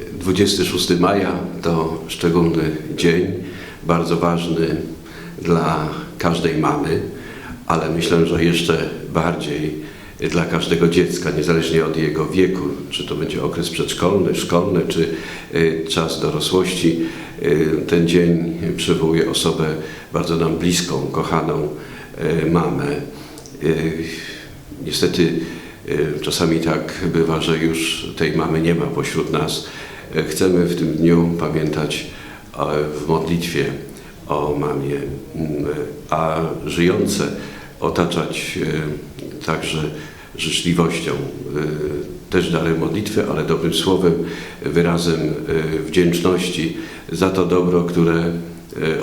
26 maja to szczególny dzień, bardzo ważny dla każdej mamy, ale myślę, że jeszcze bardziej dla każdego dziecka, niezależnie od jego wieku, czy to będzie okres przedszkolny, szkolny, czy y, czas dorosłości. Y, Ten dzień przywołuje osobę bardzo nam bliską, kochaną y, mamę. Niestety czasami tak bywa, że już tej mamy nie ma pośród nas. Chcemy w tym dniu pamiętać e, w modlitwie o mamie, a żyjące otaczać y, także życzliwością, y, też darem modlitwy, ale dobrym słowem, wyrazem wdzięczności za to dobro, które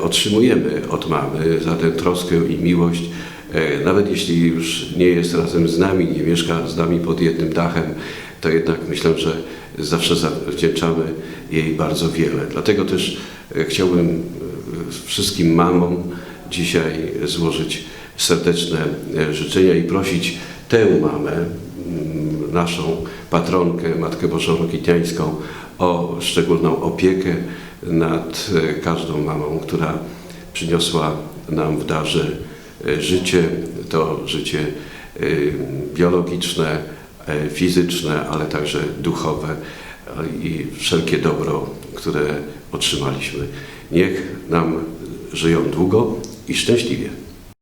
otrzymujemy od mamy, za tę troskę i miłość, E, Nawet jeśli już nie jest razem z nami, nie mieszka z nami pod jednym dachem, to jednak myślę, że zawsze zawdzięczamy jej bardzo wiele. Dlatego też e, chciałbym e, wszystkim mamom dzisiaj złożyć serdeczne e, życzenia i prosić tę mamę, naszą patronkę, Matkę Bożą Rokitniańską, o szczególną opiekę nad e, każdą mamą, która przyniosła nam w darze e, życie, to życie e, biologiczne, e, fizyczne, ale także duchowe e, i wszelkie dobro, które otrzymaliśmy. Niech nam żyją długo i szczęśliwie.